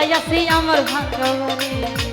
যাইয়াছি আমার ভাগ্যবরে